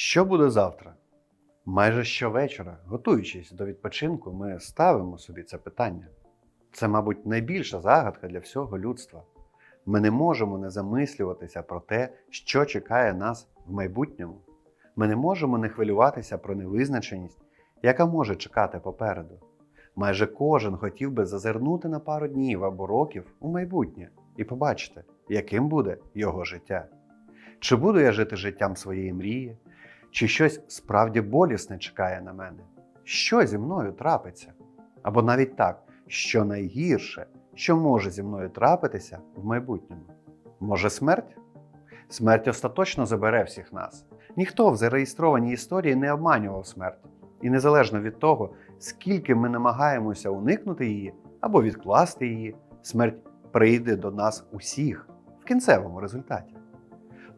Що буде завтра? Майже щовечора, готуючись до відпочинку, ми ставимо собі це питання. Це, мабуть, найбільша загадка для всього людства. Ми не можемо не замислюватися про те, що чекає нас в майбутньому. Ми не можемо не хвилюватися про невизначеність, яка може чекати попереду. Майже кожен хотів би зазирнути на пару днів або років у майбутнє і побачити, яким буде його життя. Чи буду я жити життям своєї мрії, чи щось справді болісне чекає на мене? Що зі мною трапиться? Або навіть так, що найгірше, що може зі мною трапитися в майбутньому? Може, смерть? Смерть остаточно забере всіх нас. Ніхто в зареєстрованій історії не обманював смерть. І незалежно від того, скільки ми намагаємося уникнути її або відкласти її, смерть прийде до нас усіх в кінцевому результаті.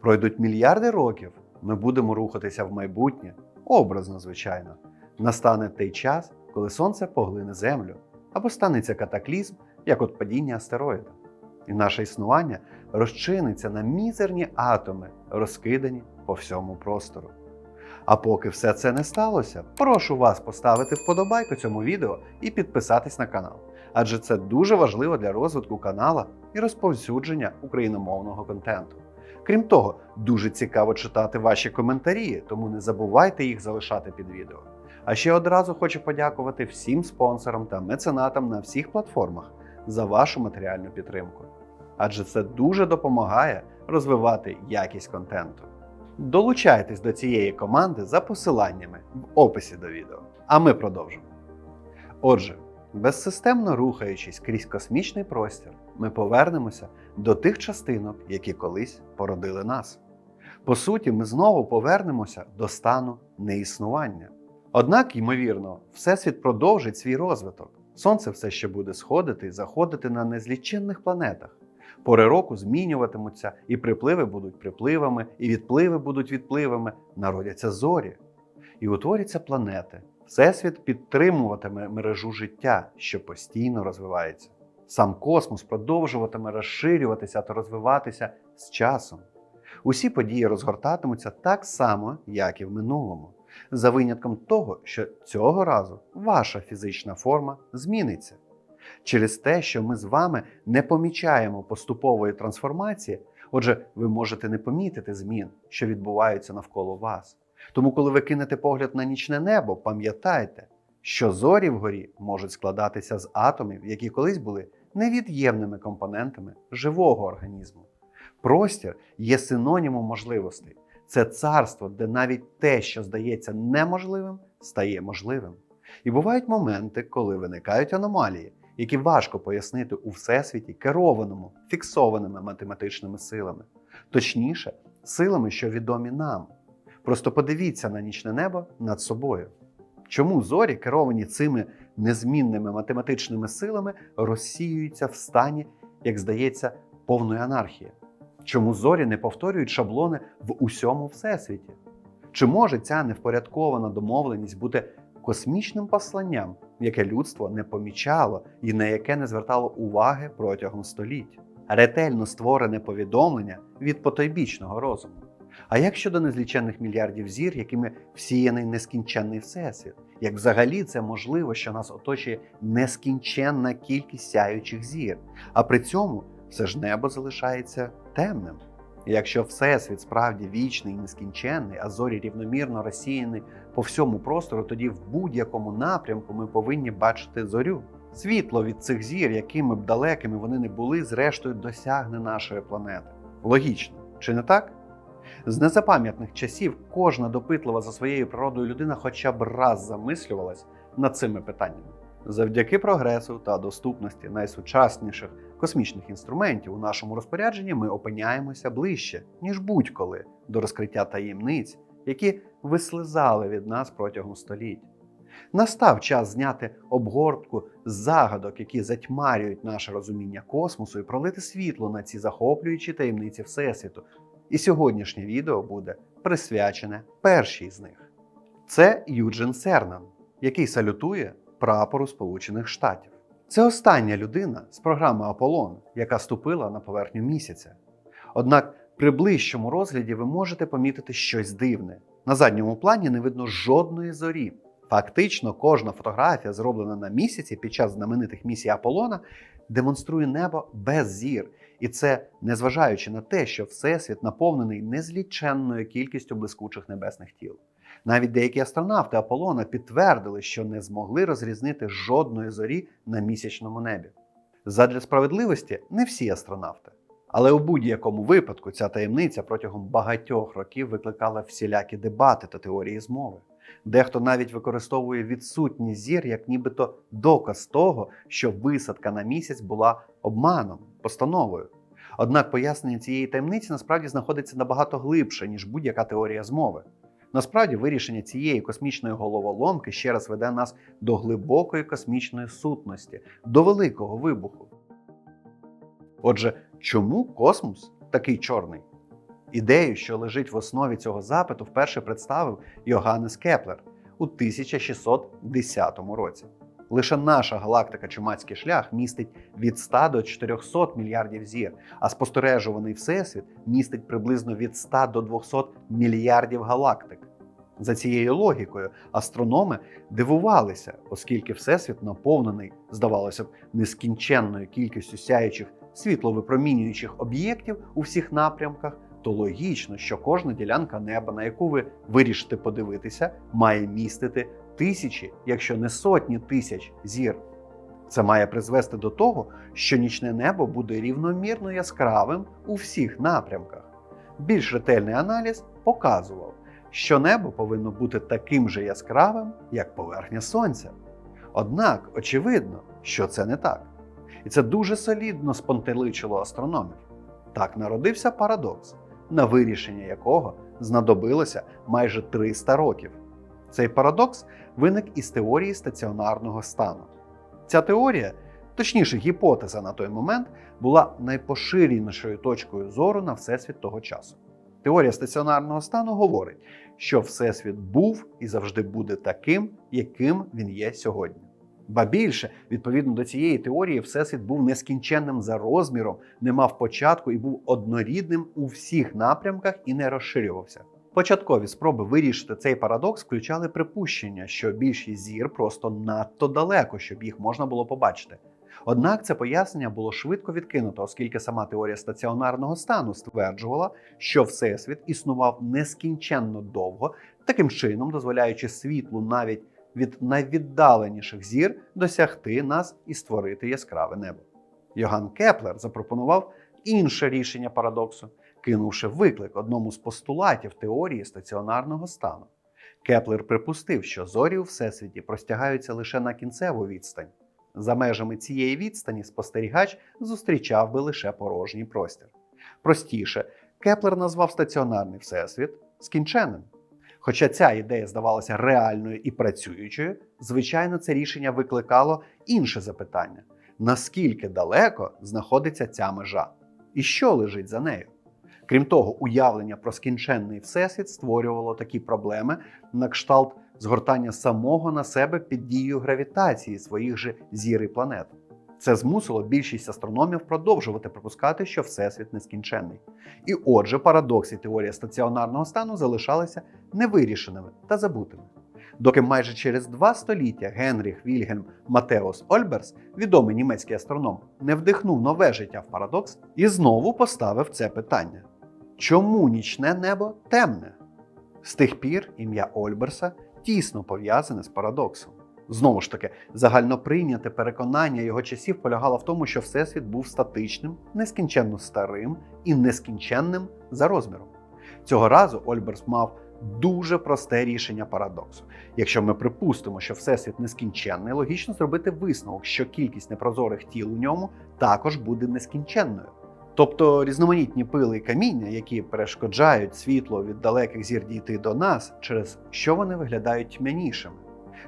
Пройдуть мільярди років, ми будемо рухатися в майбутнє, образно, звичайно. Настане той час, коли сонце поглине землю, або станеться катаклізм, як от падіння астероїда. І наше існування розчиниться на мізерні атоми, розкидані по всьому простору. А поки все це не сталося, прошу вас поставити вподобайку цьому відео і підписатись на канал, адже це дуже важливо для розвитку канала і розповсюдження україномовного контенту. Крім того, дуже цікаво читати ваші коментарі, тому не забувайте їх залишати під відео. А ще одразу хочу подякувати всім спонсорам та меценатам на всіх платформах за вашу матеріальну підтримку. Адже це дуже допомагає розвивати якість контенту. Долучайтесь до цієї команди за посиланнями в описі до відео. А ми продовжимо. Отже, безсистемно рухаючись крізь космічний простір, ми повернемося до тих частинок, які колись породили нас. По суті, ми знову повернемося до стану неіснування. Однак, ймовірно, Всесвіт продовжить свій розвиток. Сонце все ще буде сходити і заходити на незліченних планетах. Пори року змінюватимуться, і припливи будуть припливами, і відпливи будуть відпливами, народяться зорі. І утворяться планети. Всесвіт підтримуватиме мережу життя, що постійно розвивається. Сам космос продовжуватиме розширюватися та розвиватися з часом. Усі події розгортатимуться так само, як і в минулому, за винятком того, що цього разу ваша фізична форма зміниться. Через те, що ми з вами не помічаємо поступової трансформації, отже, ви можете не помітити змін, що відбуваються навколо вас. Тому, коли ви кинете погляд на нічне небо, пам'ятайте, що зорі вгорі можуть складатися з атомів, які колись були невід'ємними компонентами живого організму. Простір є синонімом можливостей. Це царство, де навіть те, що здається неможливим, стає можливим. І бувають моменти, коли виникають аномалії, які важко пояснити у всесвіті керованому, фіксованими математичними силами, точніше, силами, що відомі нам. Просто подивіться на нічне небо над собою. Чому зорі, керовані цими незмінними математичними силами, розсіюються в стані, як здається, повної анархії? Чому зорі не повторюють шаблони в усьому всесвіті? Чи може ця невпорядкована домовленість бути космічним посланням, яке людство не помічало і на яке не звертало уваги протягом століть? Ретельно створене повідомлення від потойбічного розуму. А як щодо незліченних мільярдів зір, якими всіяний нескінченний всесвіт? Як взагалі це можливо, що нас оточує нескінченна кількість сяючих зір, а при цьому все ж небо залишається темним? І Якщо всесвіт справді вічний і нескінченний, а зорі рівномірно розсіяні по всьому простору, тоді в будь-якому напрямку ми повинні бачити зорю. Світло від цих зір, якими б далекими вони не були, зрештою досягне нашої планети. Логічно, чи не так? З незапам'ятних часів кожна допитлива за своєю природою людина хоча б раз замислювалась над цими питаннями. Завдяки прогресу та доступності найсучасніших космічних інструментів у нашому розпорядженні ми опиняємося ближче, ніж будь-коли, до розкриття таємниць, які вислизали від нас протягом століть. Настав час зняти обгортку з загадок, які затьмарюють наше розуміння космосу, і пролити світло на ці захоплюючі таємниці Всесвіту. І сьогоднішнє відео буде присвячене першій з них. Це Юджин Сернан, який салютує прапору Сполучених Штатів. Це остання людина з програми Аполлон, яка ступила на поверхню місяця. Однак при ближчому розгляді ви можете помітити щось дивне. На задньому плані не видно жодної зорі. Фактично, кожна фотографія, зроблена на місяці під час знаменитих місій Аполлона, демонструє небо без зір. І це незважаючи на те, що Всесвіт наповнений незліченною кількістю блискучих небесних тіл. Навіть деякі астронавти Аполлона підтвердили, що не змогли розрізнити жодної зорі на місячному небі. Задля справедливості не всі астронавти. Але у будь-якому випадку ця таємниця протягом багатьох років викликала всілякі дебати та теорії змови. Дехто навіть використовує відсутність зір як нібито доказ того, що висадка на місяць була обманом, постановою. Однак пояснення цієї таємниці насправді знаходиться набагато глибше, ніж будь-яка теорія змови. Насправді, вирішення цієї космічної головоломки ще раз веде нас до глибокої космічної сутності, до великого вибуху. Отже, чому космос такий чорний? Ідею, що лежить в основі цього запиту, вперше представив Йоганнес Кеплер у 1610 році. Лише наша галактика Чумацький шлях містить від 100 до 400 мільярдів зір, а спостережуваний всесвіт містить приблизно від 100 до 200 мільярдів галактик. За цією логікою, астрономи дивувалися, оскільки всесвіт наповнений, здавалося б, нескінченною кількістю сяючих світловипромінюючих об'єктів у всіх напрямках, то логічно, що кожна ділянка неба, на яку ви вирішите подивитися, має містити тисячі, якщо не сотні тисяч зір. Це має призвести до того, що нічне небо буде рівномірно яскравим у всіх напрямках. Більш ретельний аналіз показував, що небо повинно бути таким же яскравим, як поверхня сонця. Однак, очевидно, що це не так. І це дуже солідно спонтеличило астрономів. Так народився парадокс, на вирішення якого знадобилося майже 300 років. Цей парадокс виник із теорії стаціонарного стану. Ця теорія, точніше, гіпотеза на той момент, була найпоширенішою точкою зору на всесвіт того часу. Теорія стаціонарного стану говорить, що всесвіт був і завжди буде таким, яким він є сьогодні. Ба більше, відповідно до цієї теорії, всесвіт був нескінченним за розміром, не мав початку і був однорідним у всіх напрямках і не розширювався. Початкові спроби вирішити цей парадокс включали припущення, що більшість зір просто надто далеко, щоб їх можна було побачити. Однак це пояснення було швидко відкинуто, оскільки сама теорія стаціонарного стану стверджувала, що всесвіт існував нескінченно довго, таким чином дозволяючи світлу навіть від найвіддаленіших зір досягти нас і створити яскраве небо. Йоган Кеплер запропонував інше рішення парадоксу, кинувши виклик одному з постулатів теорії стаціонарного стану. Кеплер припустив, що зорі у всесвіті простягаються лише на кінцеву відстань. За межами цієї відстані спостерігач зустрічав би лише порожній простір. Простіше, Кеплер назвав стаціонарний всесвіт скінченним. Хоча ця ідея здавалася реальною і працюючою, звичайно, це рішення викликало інше запитання: наскільки далеко знаходиться ця межа, і що лежить за нею? Крім того, уявлення про скінченний всесвіт створювало такі проблеми на кшталт згортання самого на себе під дією гравітації своїх же зір і планет. Це змусило більшість астрономів продовжувати припускати, що всесвіт нескінченний. І отже, парадокс і теорія стаціонарного стану залишалися невирішеними та забутими. Доки майже через два століття Генріх Вільгельм Матеус Ольберс, відомий німецький астроном, не вдихнув нове життя в парадокс і знову поставив це питання: чому нічне небо темне? З тих пір ім'я Ольберса тісно пов'язане з парадоксом. Знову ж таки, загальноприйняте переконання його часів полягало в тому, що Всесвіт був статичним, нескінченно старим і нескінченним за розміром. Цього разу Ольберс мав дуже просте рішення парадоксу. Якщо ми припустимо, що Всесвіт нескінченний, логічно зробити висновок, що кількість непрозорих тіл у ньому також буде нескінченною. Тобто різноманітні пили і каміння, які перешкоджають світло від далеких зір дійти до нас, через що вони виглядають тьмянішими.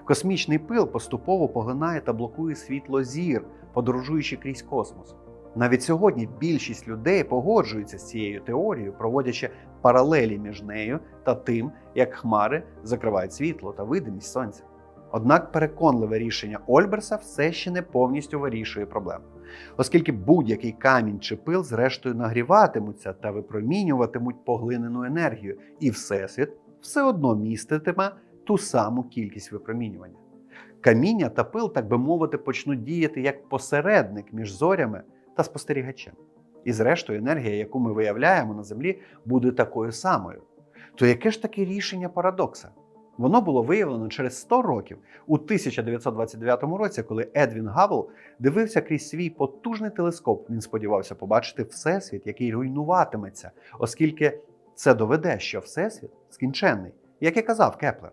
Космічний пил поступово поглинає та блокує світло зір, подорожуючи крізь космос. Навіть сьогодні більшість людей погоджуються з цією теорією, проводячи паралелі між нею та тим, як хмари закривають світло та видимість сонця. Однак переконливе рішення Ольберса все ще не повністю вирішує проблему, оскільки будь-який камінь чи пил, зрештою, нагріватимуться та випромінюватимуть поглинену енергію, і всесвіт все одно міститиме ту саму кількість випромінювання. Каміння та пил, так би мовити, почнуть діяти як посередник між зорями та спостерігачем. І зрештою, енергія, яку ми виявляємо на Землі, буде такою самою. То яке ж таке рішення парадокса? Воно було виявлено через 100 років у 1929 році, коли Едвін Габл дивився крізь свій потужний телескоп. Він сподівався побачити всесвіт, який руйнуватиметься, оскільки це доведе, що всесвіт скінченний, як і казав Кеплер.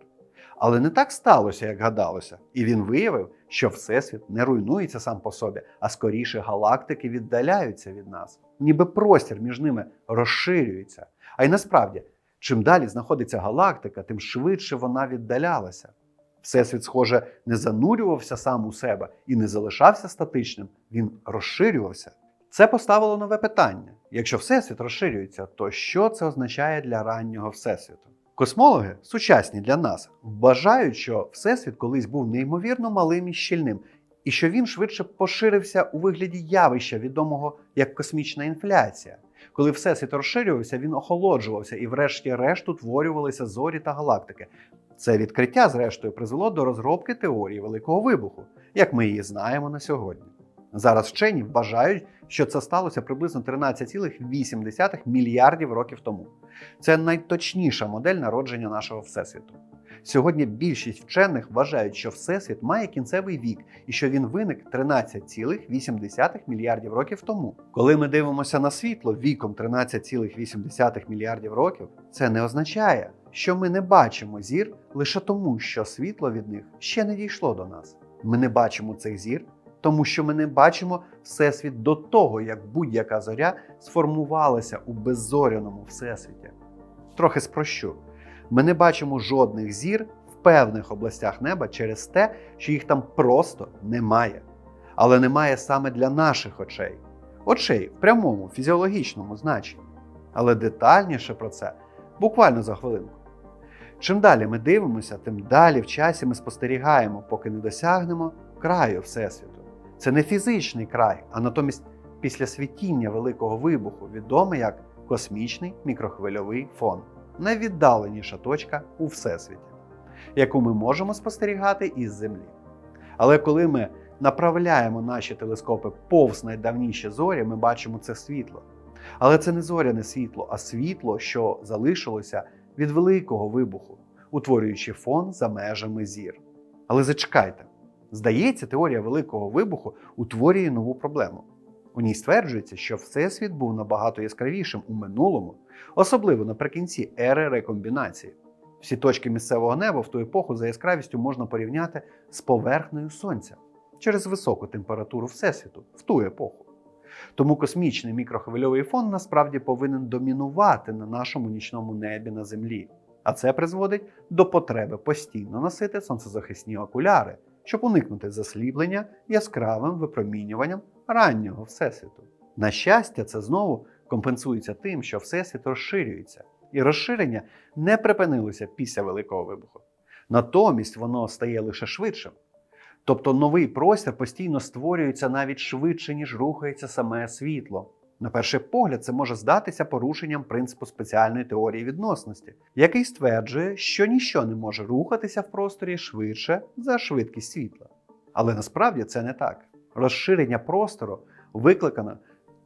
Але не так сталося, як гадалося, і він виявив, що всесвіт не руйнується сам по собі, а скоріше галактики віддаляються від нас, ніби простір між ними розширюється. А й насправді, чим далі знаходиться галактика, тим швидше вона віддалялася. Всесвіт, схоже, не занурювався сам у себе і не залишався статичним, він розширювався. Це поставило нове питання: якщо всесвіт розширюється, то що це означає для раннього всесвіту? Космологи, сучасні для нас, вважають, що всесвіт колись був неймовірно малим і щільним, і що він швидше поширився у вигляді явища, відомого як космічна інфляція. Коли всесвіт розширювався, він охолоджувався і, врешті-решт, утворювалися зорі та галактики. Це відкриття, зрештою, призвело до розробки теорії Великого вибуху, як ми її знаємо на сьогодні. Зараз вчені вважають, що це сталося приблизно 13,8 мільярдів років тому. Це найточніша модель народження нашого всесвіту. Сьогодні більшість вчених вважають, що всесвіт має кінцевий вік і що він виник 13,8 мільярдів років тому. Коли ми дивимося на світло віком 13,8 мільярдів років, це не означає, що ми не бачимо зір лише тому, що світло від них ще не дійшло до нас. Ми не бачимо цих зір, тому що ми не бачимо всесвіт до того, як будь-яка зоря сформувалася у беззоряному всесвіті. Трохи спрощу. Ми не бачимо жодних зір в певних областях неба через те, що їх там просто немає. Але немає саме для наших очей. Очей в прямому фізіологічному значенні. Але детальніше про це буквально за хвилинку. Чим далі ми дивимося, тим далі в часі ми спостерігаємо, поки не досягнемо краю Всесвіту. Це не фізичний край, а натомість після світіння Великого вибуху відомий як космічний мікрохвильовий фон найвіддаленіша точка у всесвіті, яку ми можемо спостерігати із Землі. Але коли ми направляємо наші телескопи повз найдавніші зорі, ми бачимо це світло. Але це не зоряне світло, а світло, що залишилося від великого вибуху, утворюючи фон за межами зір. Але зачекайте, здається, теорія великого вибуху утворює нову проблему. У ній стверджується, що Всесвіт був набагато яскравішим у минулому, особливо наприкінці ери рекомбінації. Всі точки місцевого неба в ту епоху за яскравістю можна порівняти з поверхнею Сонця через високу температуру Всесвіту в ту епоху. Тому космічний мікрохвильовий фон насправді повинен домінувати на нашому нічному небі на Землі. А це призводить до потреби постійно носити сонцезахисні окуляри, щоб уникнути засліплення яскравим випромінюванням раннього всесвіту. На щастя, це знову компенсується тим, що всесвіт розширюється, і розширення не припинилося після Великого вибуху. Натомість воно стає лише швидшим. Тобто новий простір постійно створюється навіть швидше, ніж рухається саме світло. На перший погляд, це може здатися порушенням принципу спеціальної теорії відносності, який стверджує, що ніщо не може рухатися в просторі швидше за швидкість світла. Але насправді це не так. Розширення простору викликано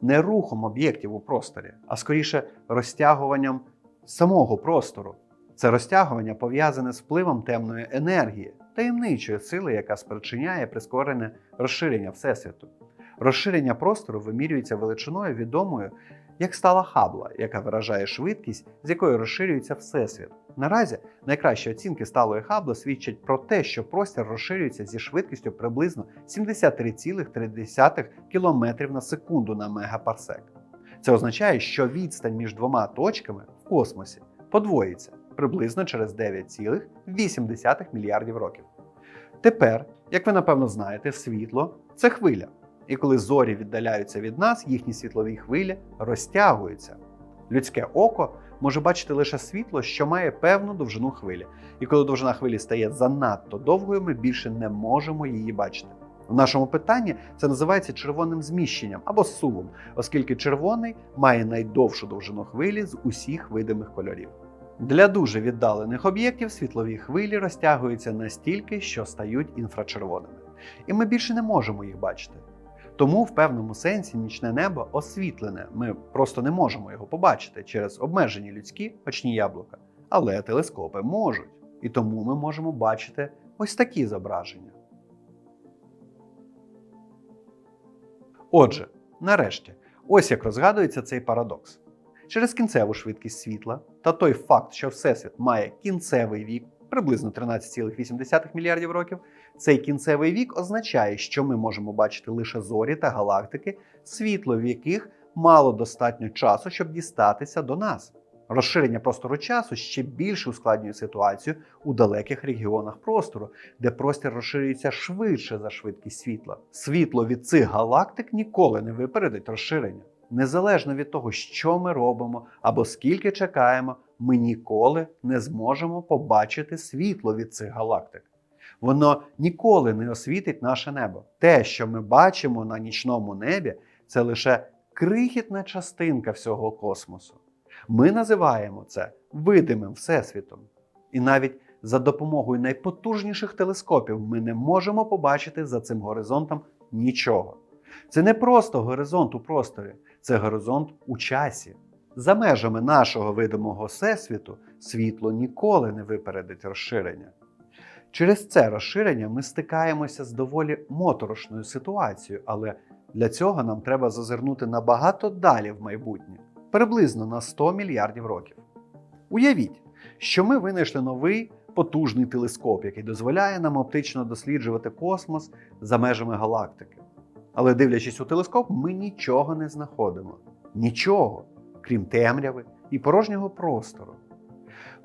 не рухом об'єктів у просторі, а скоріше розтягуванням самого простору. Це розтягування пов'язане з впливом темної енергії, таємничої сили, яка спричиняє прискорене розширення Всесвіту. Розширення простору вимірюється величиною відомою як стала Хабла, яка виражає швидкість, з якою розширюється Всесвіт. Наразі найкращі оцінки сталої Хабла свідчать про те, що простір розширюється зі швидкістю приблизно 73,3 км на секунду на мегапарсек. Це означає, що відстань між двома точками в космосі подвоїться приблизно через 9,8 мільярдів років. Тепер, як ви напевно знаєте, світло це хвиля. І коли зорі віддаляються від нас, їхні світлові хвилі розтягуються. Людське око може бачити лише світло, що має певну довжину хвилі. І коли довжина хвилі стає занадто довгою, ми більше не можемо її бачити. В нашому питанні це називається червоним зміщенням або сувом, оскільки червоний має найдовшу довжину хвилі з усіх видимих кольорів. Для дуже віддалених об'єктів світлові хвилі розтягуються настільки, що стають інфрачервоними. І ми більше не можемо їх бачити. Тому в певному сенсі нічне небо освітлене. Ми просто не можемо його побачити через обмежені людські очні яблука. Але телескопи можуть. І тому ми можемо бачити ось такі зображення. Отже, нарешті, ось як розгадується цей парадокс. Через кінцеву швидкість світла та той факт, що Всесвіт має кінцевий вік, приблизно 13,8 мільярдів років, цей кінцевий вік означає, що ми можемо бачити лише зорі та галактики, світло в яких мало достатньо часу, щоб дістатися до нас. Розширення простору часу ще більше ускладнює ситуацію у далеких регіонах простору, де простір розширюється швидше за швидкість світла. Світло від цих галактик ніколи не випередить розширення. Незалежно від того, що ми робимо або скільки чекаємо, ми ніколи не зможемо побачити світло від цих галактик. Воно ніколи не освітить наше небо. Те, що ми бачимо на нічному небі, це лише крихітна частинка всього космосу. Ми називаємо це видимим всесвітом. І навіть за допомогою найпотужніших телескопів ми не можемо побачити за цим горизонтом нічого. Це не просто горизонт у просторі, це горизонт у часі. За межами нашого видимого всесвіту світло ніколи не випередить розширення. Через це розширення ми стикаємося з доволі моторошною ситуацією, але для цього нам треба зазирнути набагато далі в майбутнє, приблизно на 100 мільярдів років. Уявіть, що ми винайшли новий потужний телескоп, який дозволяє нам оптично досліджувати космос за межами галактики. Але дивлячись у телескоп, ми нічого не знаходимо. Нічого, крім темряви і порожнього простору.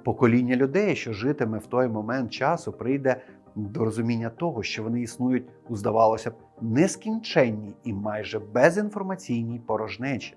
Покоління людей, що житиме в той момент часу, прийде до розуміння того, що вони існують у, здавалося б, нескінченній і майже безінформаційній порожнечі.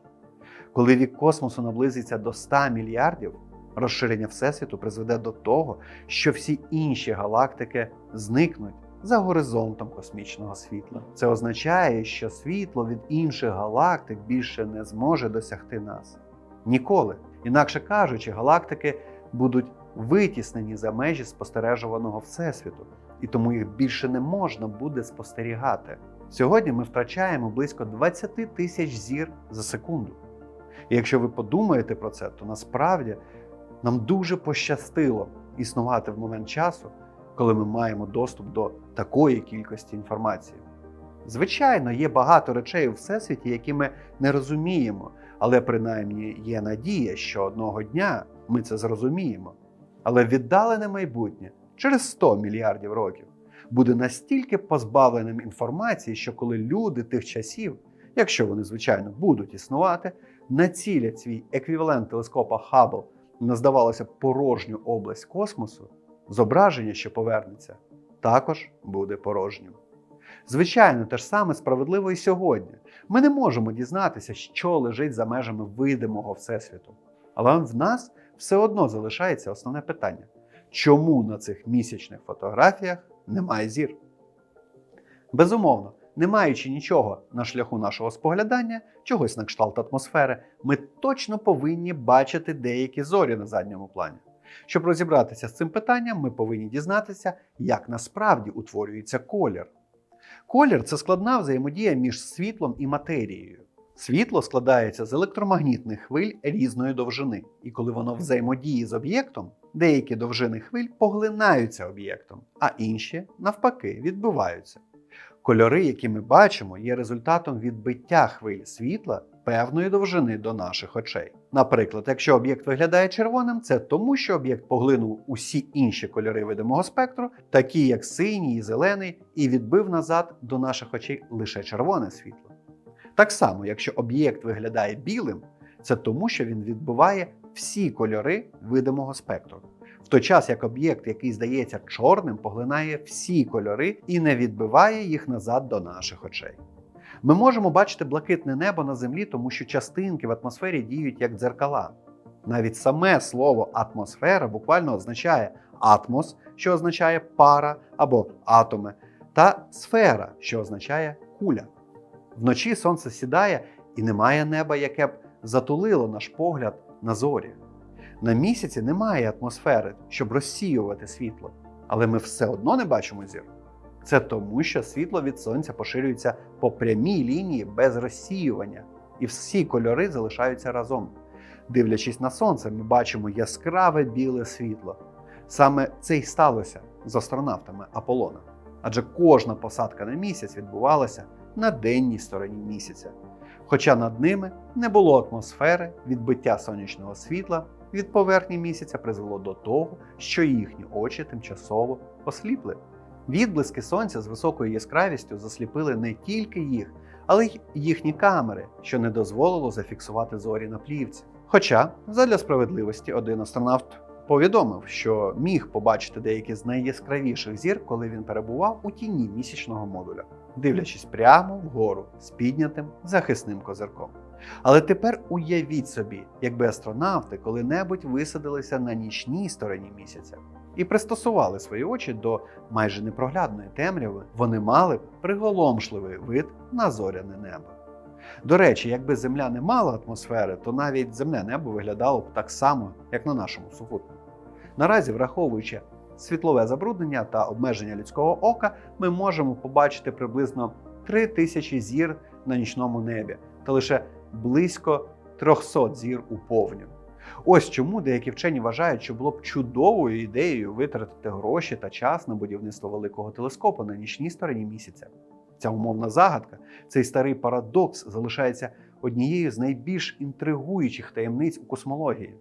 Коли вік космосу наблизиться до 100 мільярдів, розширення Всесвіту призведе до того, що всі інші галактики зникнуть за горизонтом космічного світла. Це означає, що світло від інших галактик більше не зможе досягти нас. Ніколи. Інакше кажучи, галактики будуть витіснені за межі спостережуваного Всесвіту, і тому їх більше не можна буде спостерігати. Сьогодні ми втрачаємо близько 20 тисяч зір за секунду. І якщо ви подумаєте про це, то насправді нам дуже пощастило існувати в момент часу, коли ми маємо доступ до такої кількості інформації. Звичайно, є багато речей у всесвіті, які ми не розуміємо, але принаймні є надія, що одного дня ми це зрозуміємо. Але віддалене майбутнє через 100 мільярдів років буде настільки позбавленим інформації, що коли люди тих часів, якщо вони звичайно будуть існувати, націлять свій еквівалент телескопа Хаббл на здавалося порожню область космосу, зображення, що повернеться, також буде порожнім. Звичайно, те ж саме справедливо і сьогодні. Ми не можемо дізнатися, що лежить за межами видимого Всесвіту. Але в нас все одно залишається основне питання: чому на цих місячних фотографіях немає зір? Безумовно, не маючи нічого на шляху нашого споглядання, чогось на кшталт атмосфери, ми точно повинні бачити деякі зорі на задньому плані. Щоб розібратися з цим питанням, ми повинні дізнатися, як насправді утворюється колір. Колір це складна взаємодія між світлом і матерією. Світло складається з електромагнітних хвиль різної довжини, і коли воно взаємодіє з об'єктом, деякі довжини хвиль поглинаються об'єктом, а інші, навпаки, відбиваються. Кольори, які ми бачимо, є результатом відбиття хвиль світла певної довжини до наших очей. Наприклад, якщо об'єкт виглядає червоним, це тому, що об'єкт поглинув усі інші кольори видимого спектру, такі як синій і зелений, і відбив назад до наших очей лише червоне світло. Так само, якщо об'єкт виглядає білим, це тому, що він відбиває всі кольори видимого спектру. В той час як об'єкт, який здається чорним, поглинає всі кольори і не відбиває їх назад до наших очей. Ми можемо бачити блакитне небо на землі, тому що частинки в атмосфері діють як дзеркала. Навіть саме слово атмосфера буквально означає атмос, що означає пара або атоми, та сфера, що означає куля. Вночі сонце сідає і немає неба, яке б затулило наш погляд на зорі. На місяці немає атмосфери, щоб розсіювати світло, але ми все одно не бачимо зір. Це тому, що світло від сонця поширюється по прямій лінії без розсіювання, і всі кольори залишаються разом. Дивлячись на сонце, ми бачимо яскраве біле світло. Саме це й сталося з астронавтами Аполлона. Адже кожна посадка на місяць відбувалася на денній стороні місяця. Хоча над ними не було атмосфери, відбиття сонячного світла від поверхні місяця призвело до того, що їхні очі тимчасово осліпли. Відблиски сонця з високою яскравістю засліпили не тільки їх, але й їхні камери, що не дозволило зафіксувати зорі на плівці. Хоча, задля справедливості, один астронавт повідомив, що міг побачити деякі з найяскравіших зір, коли він перебував у тіні місячного модуля, дивлячись прямо вгору з піднятим захисним козирком. Але тепер уявіть собі, якби астронавти коли-небудь висадилися на нічній стороні місяця і пристосували свої очі до майже непроглядної темряви, вони мали б приголомшливий вид на зоряне небо. До речі, якби Земля не мала атмосфери, то навіть земне небо виглядало б так само, як на нашому супутнику. Наразі, враховуючи світлове забруднення та обмеження людського ока, ми можемо побачити приблизно 3000 зір на нічному небі та лише близько 300 зір у повню. Ось чому деякі вчені вважають, що було б чудовою ідеєю витратити гроші та час на будівництво великого телескопу на нічній стороні місяця. Ця умовна загадка, цей старий парадокс залишається однією з найбільш інтригуючих таємниць у космології.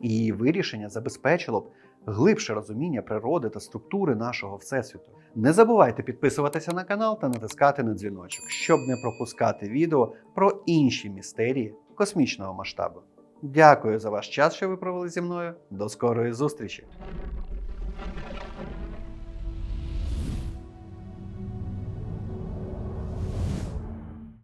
Її вирішення забезпечило б глибше розуміння природи та структури нашого всесвіту. Не забувайте підписуватися на канал та натискати на дзвіночок, щоб не пропускати відео про інші містерії космічного масштабу. Дякую за ваш час, що ви провели зі мною. До скорої зустрічі!